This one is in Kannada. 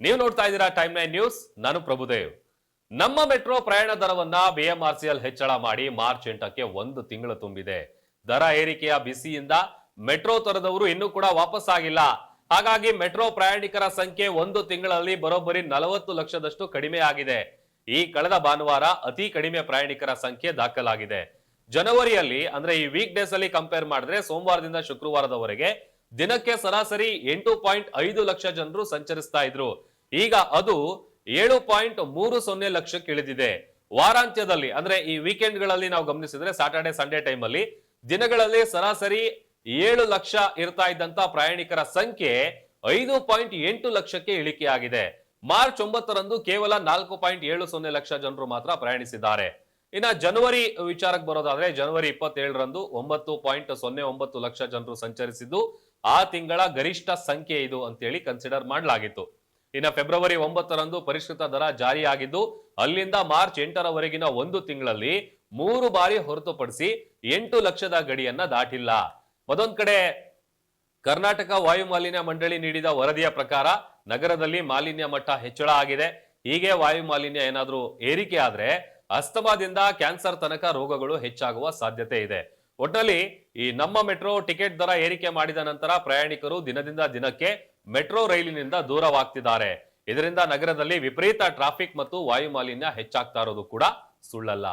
ನೀವು ನೋಡ್ತಾ ಇದ್ದೀರಾ ಟೈಮ್ ಲೈನ್ ನ್ಯೂಸ್ ನಾನು ಪ್ರಭುದೇವ್ ನಮ್ಮ ಮೆಟ್ರೋ ಪ್ರಯಾಣ ದರವನ್ನ ಬಿಎಂಆರ್ಸಿಎಲ್ ಹೆಚ್ಚಳ ಮಾಡಿ ಮಾರ್ಚ್ ಎಂಟಕ್ಕೆ ಒಂದು ತಿಂಗಳು ತುಂಬಿದೆ. ದರ ಏರಿಕೆಯ ಬಿಸಿಯಿಂದ ಮೆಟ್ರೋ ತರದವರು ಇನ್ನೂ ಕೂಡ ವಾಪಸ್ ಆಗಿಲ್ಲ. ಹಾಗಾಗಿ ಮೆಟ್ರೋ ಪ್ರಯಾಣಿಕರ ಸಂಖ್ಯೆ ಒಂದು ತಿಂಗಳಲ್ಲಿ ಬರೋಬ್ಬರಿ ನಲವತ್ತು ಲಕ್ಷದಷ್ಟು ಕಡಿಮೆ ಆಗಿದೆ. ಈ ಕಳೆದ ಭಾನುವಾರ ಅತಿ ಕಡಿಮೆ ಪ್ರಯಾಣಿಕರ ಸಂಖ್ಯೆ ದಾಖಲಾಗಿದೆ. ಜನವರಿಯಲ್ಲಿ, ಅಂದ್ರೆ ಈ ವೀಕ್ ಡೇಸ್ ಅಲ್ಲಿ ಕಂಪೇರ್ ಮಾಡಿದ್ರೆ ಸೋಮವಾರದಿಂದ ಶುಕ್ರವಾರದವರೆಗೆ ದಿನಕ್ಕೆ ಸರಾಸರಿ ಎಂಟು ಪಾಯಿಂಟ್ ಐದು ಲಕ್ಷ ಜನರು ಸಂಚರಿಸ್ತಾ ಇದ್ರು. ಈಗ ಅದು ಏಳು ಪಾಯಿಂಟ್ ಮೂರು ಸೊನ್ನೆ ಲಕ್ಷಕ್ಕೆ ಇಳಿದಿದೆ. ವಾರಾಂತ್ಯದಲ್ಲಿ, ಅಂದ್ರೆ ಈ ವೀಕೆಂಡ್ಗಳಲ್ಲಿ ನಾವು ಗಮನಿಸಿದ್ರೆ ಸಾಟರ್ಡೆ ಸಂಡೇ ಟೈಮ್ ಅಲ್ಲಿ ದಿನಗಳಲ್ಲಿ ಸರಾಸರಿ ಏಳು ಲಕ್ಷ ಇರ್ತಾ ಇದ್ದಂತ ಪ್ರಯಾಣಿಕರ ಸಂಖ್ಯೆ ಐದು ಪಾಯಿಂಟ್ ಎಂಟು ಲಕ್ಷಕ್ಕೆ ಇಳಿಕೆಯಾಗಿದೆ. ಮಾರ್ಚ್ ಒಂಬತ್ತರಂದು ಕೇವಲ ನಾಲ್ಕು ಪಾಯಿಂಟ್ ಏಳು ಸೊನ್ನೆ ಲಕ್ಷ ಜನರು ಮಾತ್ರ ಪ್ರಯಾಣಿಸಿದ್ದಾರೆ. ಇನ್ನ ಜನವರಿ ವಿಚಾರಕ್ಕೆ ಬರೋದಾದ್ರೆ ಜನವರಿ ಇಪ್ಪತ್ತೇಳರಂದು ಒಂಬತ್ತು ಪಾಯಿಂಟ್ ಸೊನ್ನೆ ಒಂಬತ್ತು ಲಕ್ಷ ಜನರು ಸಂಚರಿಸಿದ್ದು, ಆ ತಿಂಗಳ ಗರಿಷ್ಠ ಸಂಖ್ಯೆ ಇದು ಅಂತೇಳಿ ಕನ್ಸಿಡರ್ ಮಾಡಲಾಗಿತ್ತು. ಇನ್ನ ಫೆಬ್ರವರಿ ಒಂಬತ್ತರಂದು ಪರಿಷ್ಕೃತ ದರ ಜಾರಿಯಾಗಿದ್ದು, ಅಲ್ಲಿಂದ ಮಾರ್ಚ್ ಎಂಟರವರೆಗಿನ ಒಂದು ತಿಂಗಳಲ್ಲಿ ಮೂರು ಬಾರಿ ಹೊರತುಪಡಿಸಿ ಎಂಟು ಲಕ್ಷದ ಗಡಿಯನ್ನ ದಾಟಿಲ್ಲ. ಮತ್ತೊಂದ್ ಕಡೆ, ಕರ್ನಾಟಕ ವಾಯು ಮಾಲಿನ್ಯ ಮಂಡಳಿ ನೀಡಿದ ವರದಿಯ ಪ್ರಕಾರ ನಗರದಲ್ಲಿ ಮಾಲಿನ್ಯ ಮಟ್ಟ ಹೆಚ್ಚಳ ಆಗಿದೆ. ಹೀಗೆ ವಾಯು ಮಾಲಿನ್ಯ ಏನಾದರೂ ಏರಿಕೆ ಆದರೆ ಅಸ್ತಮಾದಿಂದ ಕ್ಯಾನ್ಸರ್ ತನಕ ರೋಗಗಳು ಹೆಚ್ಚಾಗುವ ಸಾಧ್ಯತೆ ಇದೆ. ಒಟ್ಟಲ್ಲಿ ಈ ನಮ್ಮ ಮೆಟ್ರೋ ಟಿಕೆಟ್ ದರ ಏರಿಕೆ ಮಾಡಿದ ನಂತರ ಪ್ರಯಾಣಿಕರು ದಿನದಿಂದ ದಿನಕ್ಕೆ ಮೆಟ್ರೋ ರೈಲಿನಿಂದ ದೂರವಾಗ್ತಿದ್ದಾರೆ. ಇದರಿಂದ ನಗರದಲ್ಲಿ ವಿಪರೀತ ಟ್ರಾಫಿಕ್ ಮತ್ತು ವಾಯುಮಾಲಿನ್ಯ ಹೆಚ್ಚಾಗ್ತಾ ಇರೋದು ಕೂಡ ಸುಳ್ಳಲ್ಲ.